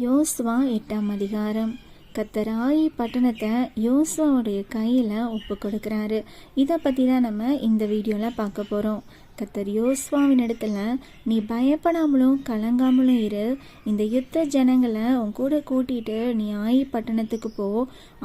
யோசுவா எட்டாம் அதிகாரம். கத்தராயி பட்டணத்தை யோசுவாவுடைய கையில் ஒப்பு கொடுக்குறாரு. இதை பற்றி தான் நம்ம இந்த வீடியோவில் பார்க்க போகிறோம் கத்தர் யோசுவாவின் இடத்துல நீ பயப்படாமலும் கலங்காமலும் இரு. இந்த யுத்த ஜனங்களை உன் கூட கூட்டிட்டு நீ ஆயி பட்டணத்துக்கு போ.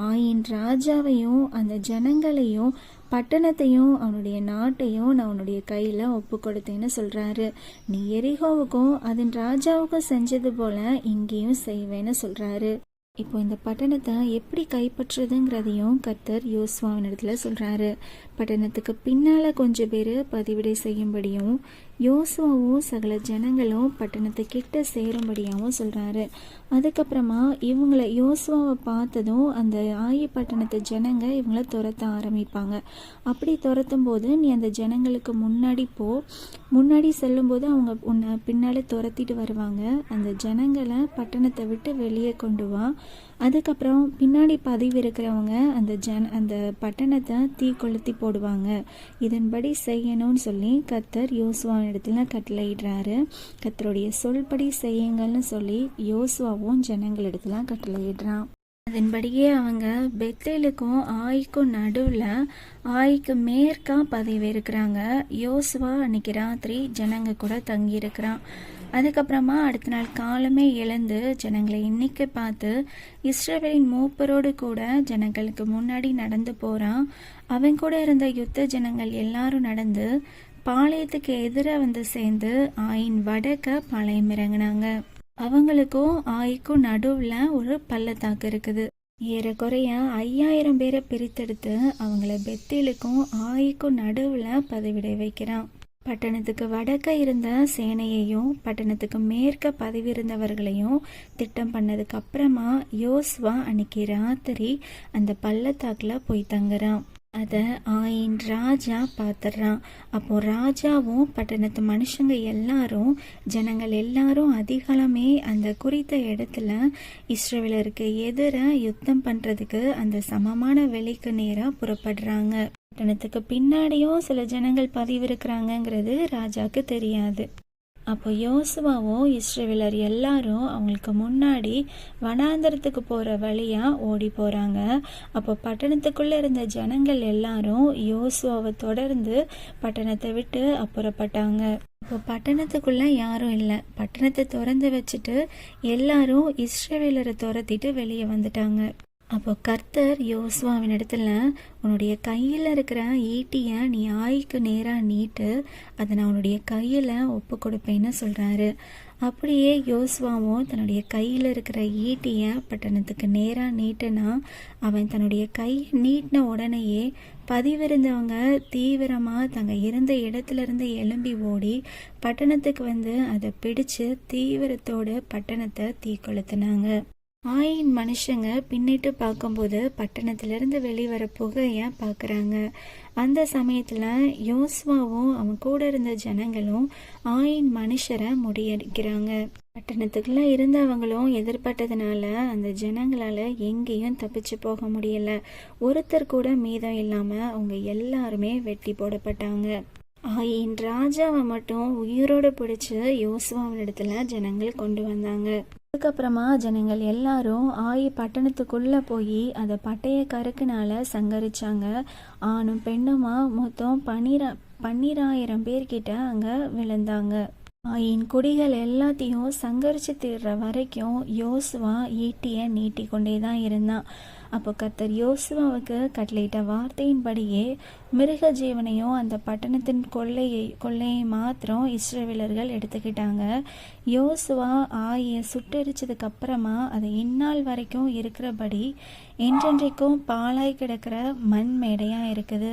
ஆயின் ராஜாவையும் அந்த ஜனங்களையும் பட்டணத்தையும் அவனுடைய நாட்டையும் நான் உன்னுடைய கையில் ஒப்பு கொடுத்தேன்னு சொல்கிறாரு நீ எரிகோவுக்கும் அதன் ராஜாவுக்கும் செஞ்சது போல இங்கேயும் செய்வேன்னு சொல்கிறாரு இப்போ இந்த பட்டணத்தை எப்படி கைப்பற்றுறதுங்கிறதையும் கர்த்தர் யோசுவாவின் இடத்துல சொல்கிறாரு பட்டணத்துக்கு பின்னால் கொஞ்சம் பேர் பதிவிடை செய்யும்படியும் யோசுவாவும் சகல ஜனங்களும் பட்டணத்தை கிட்ட சேரும்படியாகவும் சொல்கிறாரு அதுக்கப்புறமா இவங்களை யோசுவாவை பார்த்ததும் அந்த ஆயி பட்டணத்து ஜனங்க இவங்கள துரத்த ஆரம்பிப்பாங்க. அப்படி துரத்தும் போது நீ அந்த ஜனங்களுக்கு முன்னாடி போ. முன்னாடி செல்லும்போது அவங்க உன்னை பின்னால் துரத்திட்டு வருவாங்க. அந்த ஜனங்களை பட்டணத்தை விட்டு வெளியே கொண்டு வா. அதுக்கப்புறம் பின்னாடி பதிவு இருக்கிறவங்க அந்த ஜன் அந்த பட்டணத்தை தீ கொளுத்தி போடுவாங்க. இதன்படி செய்யணும்னு சொல்லி கத்தர் யோசுவாவின் இடத்துல கட்டளையிடுறாரு. கத்தருடைய சொல்படி செய்யுங்கள்னு சொல்லி யோசுவாவும் ஜனங்களிடத்துல கட்டளையிடுறான். அதன்படியே அவங்க பெத்தேலுக்கும் ஆய்க்கும் நடுவில் ஆய்க்கு மேற்கா பதவி இருக்கிறாங்க. யோசுவா அன்னைக்கு ராத்திரி ஜனங்க கூட தங்கியிருக்கிறான். அதுக்கப்புறமா அடுத்த நாள் காலமே எழுந்து ஜனங்களை இன்னைக்கு பார்த்து இஸ்ரேவேலின் மூப்பரோடு கூட ஜனங்களுக்கு முன்னாடி நடந்து போகிறான் அவன் கூட இருந்த யுத்த ஜனங்கள் எல்லாரும் நடந்து பாளையத்துக்கு எதிராக வந்து சேர்ந்து ஆயின் வடக்க பாளையம் இறங்கினாங்க. அவங்களுக்கும் ஆய்க்கும் நடுவில் ஒரு பள்ளத்தாக்கு இருக்குது. ஏறக்குறைய ஐயாயிரம் பேரை பிரித்தெடுத்து அவங்கள பெத்திலுக்கும் ஆய்க்கும் நடுவில் பதிவிட வைக்கிறான். பட்டணத்துக்கு வடக்க இருந்த சேனையையும் பட்டணத்துக்கு மேற்க பதவியிருந்தவர்களையும் திட்டம் பண்ணதுக்கு அப்புறமா யோஸ்வா அன்னைக்கு ராத்திரி அந்த பள்ளத்தாக்கில் போய் தங்குறான். அதை ஆயின் ராஜா பார்த்துடுறான் அப்போ ராஜாவும் பட்டணத்து மனுஷங்க எல்லாரும் ஜனங்கள் எல்லாரும் அதிகாலமே அந்த குறித்த இடத்துல இஸ்ரேலருக்கு எதிராக யுத்தம் பண்ணுறதுக்கு அந்த சமமான வெளிக்கு நேராக புறப்படுறாங்க. பட்டணத்துக்கு பின்னாடியும் சில ஜனங்கள் பதிவிருக்கிறாங்கங்கிறது ராஜாக்கு தெரியாது. அப்போ யோசுவாவும் இஸ்ரேவிலர் எல்லாரும் அவங்களுக்கு முன்னாடி வனாந்தரத்துக்கு போகிற வழியாக ஓடி போகிறாங்க அப்போ பட்டணத்துக்குள்ளே இருந்த ஜனங்கள் எல்லாரும் யோசுவாவை தொடர்ந்து பட்டணத்தை விட்டு அப்புறப்பட்டாங்க. இப்போ பட்டணத்துக்குள்ளே யாரும் இல்லை. பட்டணத்தை திறந்து வச்சுட்டு எல்லாரும் இஸ்ரேலரை துரத்திட்டு வெளியே வந்துட்டாங்க. அப்போ கர்த்தர் யோசுவாவின் இடத்துல உன்னுடைய கையில் இருக்கிற ஈட்டியை நீ ஆய்க்கு நேராக நீட்டு அதை நான் உன்னுடைய கையில் ஒப்பு கொடுப்பேன்னு சொல்கிறாரு அப்படியே யோசுவாவும் தன்னுடைய கையில் இருக்கிற ஈட்டியை பட்டணத்துக்கு நேராக நீட்டுனா அவன் தன்னுடைய கை நீட்டின உடனேயே பதிவிருந்தவங்க தீவிரமாக தங்க இருந்த இடத்துலேருந்து எழும்பி ஓடி பட்டணத்துக்கு வந்து அதை பிடிச்சு தீவிரத்தோடு பட்டணத்தை தீக்கொளுத்துனாங்க. ஆயின் மனுஷங்க பின்னிட்டு பார்க்கும்போது பட்டணத்திலிருந்து வெளிவர புகைய பார்க்குறாங்க? அந்த சமயத்தில் யோஸ்வாவும் அவன் கூட இருந்த ஜனங்களும் ஆயின் மனுஷரை முடியடிக்கிறாங்க பட்டணத்துக்குள்ள இருந்தவங்களும் எதிர்பட்டதுனால அந்த ஜனங்களால் எங்கேயும் தப்பிச்சு போக முடியல. ஒருத்தர் கூட மீதம் இல்லாமல் அவங்க எல்லாருமே வெட்டி போடப்பட்டாங்க. ஆயின் ராஜாவை மட்டும் உயிரோடு பிடிச்சி யோசுவாவின் இடத்துல ஜனங்கள் கொண்டு வந்தாங்க. அதுக்கப்புறமா ஜனங்கள் எல்லாரும் ஆயி பட்டணத்துக்குள்ளே போய் அதை பட்டைய கருக்குனால சங்கரிச்சாங்க. ஆணும் பெண்ணுமா மொத்தம் பன்னிரா பன்னிராயிரம் பேர்கிட்ட அங்கே விழுந்தாங்க. ஆயின் குடிகள் எல்லாத்தையும் சங்கரிச்சு தீர்ற வரைக்கும் யோசுவா ஈட்டியை நீட்டி கொண்டே தான் இருந்தான். அப்போ கத்தர் யோசுவாவுக்கு கட்டளையிட்ட வார்த்தையின்படியே மிருக ஜீவனையும் அந்த பட்டணத்தின் கொள்ளையை கொள்ளையை மாத்திரம் இஸ்ரேவேலர்கள் எடுத்துக்கிட்டாங்க. யோசுவா ஆயை சுட்டெரிச்சதுக்கு அப்புறமா அது இந்நாள் வரைக்கும் இருக்கிறபடி என்றென்றைக்கும் பாலாய் கிடக்கிற மண் மேடையாக இருக்குது.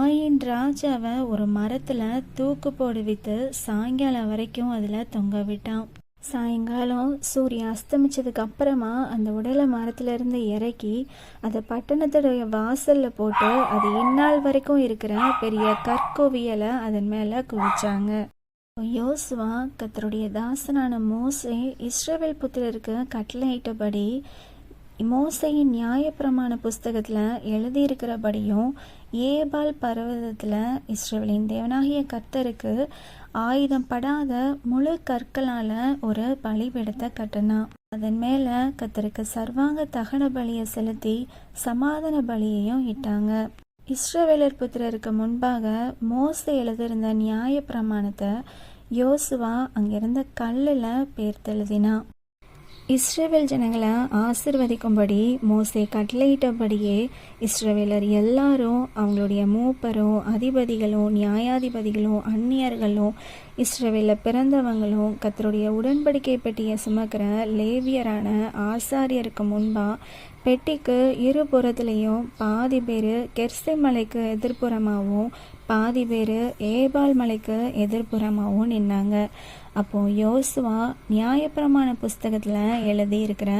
ஆயின் ராஜாவை ஒரு மரத்தில் தூக்கு போடுவித்து சாயங்காலம் வரைக்கும் அதில் தொங்க விட்டான். சாயங்காலம் சூரியன் அஸ்தமிச்சதுக்கு அப்புறமா அந்த உடலை மரத்துல இறக்கி அதை பட்டணத்துடைய வாசல்ல போட்டு அது இந்நாள் வரைக்கும் இருக்கிற பெரிய கற்கோவியலை அதன் மேல குவிச்சாங்க. யோசுவா கத்தருடைய தாசனான மோசே இஸ்ரேவேல் புத்திரருக்கு கட்டளையிட்டபடி மோசையின் நியாயப்பிரமாண புஸ்தகத்தில் எழுதியிருக்கிறபடியும் ஏபால் பர்வதத்தில் இஸ்ரேலின் தேவனாகிய கர்த்தருக்கு ஆயுதம் படாத முழு கற்களால் ஒரு பலிபீடத்தை கட்டினான் அதன் மேலே கத்தருக்கு சர்வாங்க தகன பலியை செலுத்தி சமாதான பலியையும் இட்டாங்க. இஸ்ரவேலர் புத்திரருக்கு முன்பாக மோசை எழுதியிருந்த நியாய பிரமாணத்தை யோசுவா அங்கிருந்த கல்லில் பேர்த்தெழுதினான் இஸ்ரேவேல் ஜனங்களை ஆசிர்வதிக்கும்படி மோசே கட்டளையிட்டபடியே இஸ்ரவேலர் எல்லாரும் அவங்களுடைய மூப்பரும் அதிபதிகளும் நியாயாதிபதிகளும் அந்நியர்களும் இஸ்ரேவேலில் பிறந்தவங்களும் கத்தருடைய உடன்படிக்கை பெட்டியை சுமக்கிற லேவியரான ஆசாரியருக்கு முன்பாக பெட்டிக்கு இருபுறத்துலேயும் பாதி பேர் கெர்சை மலைக்கு எதிர்ப்புறமாகவும் பாதி பேர் ஏபால் மலைக்கு எதிர்ப்புறமாகவும் நின்னாங்க. அப்போ யோசுவா நியாயப்பிரமாண புஸ்தகத்தில் எழுதியிருக்கிற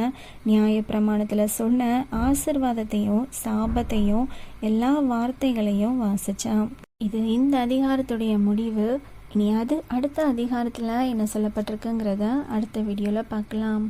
நியாயப்பிரமாணத்தில் சொன்ன ஆசிர்வாதத்தையும் சாபத்தையும் எல்லா வார்த்தைகளையும் வாசித்தான் இது இந்த அதிகாரத்துடைய முடிவு. இனியாவது அது அடுத்த அதிகாரத்தில் என்ன சொல்லப்பட்டிருக்குங்கிறத அடுத்த வீடியோவில் பார்க்கலாம்.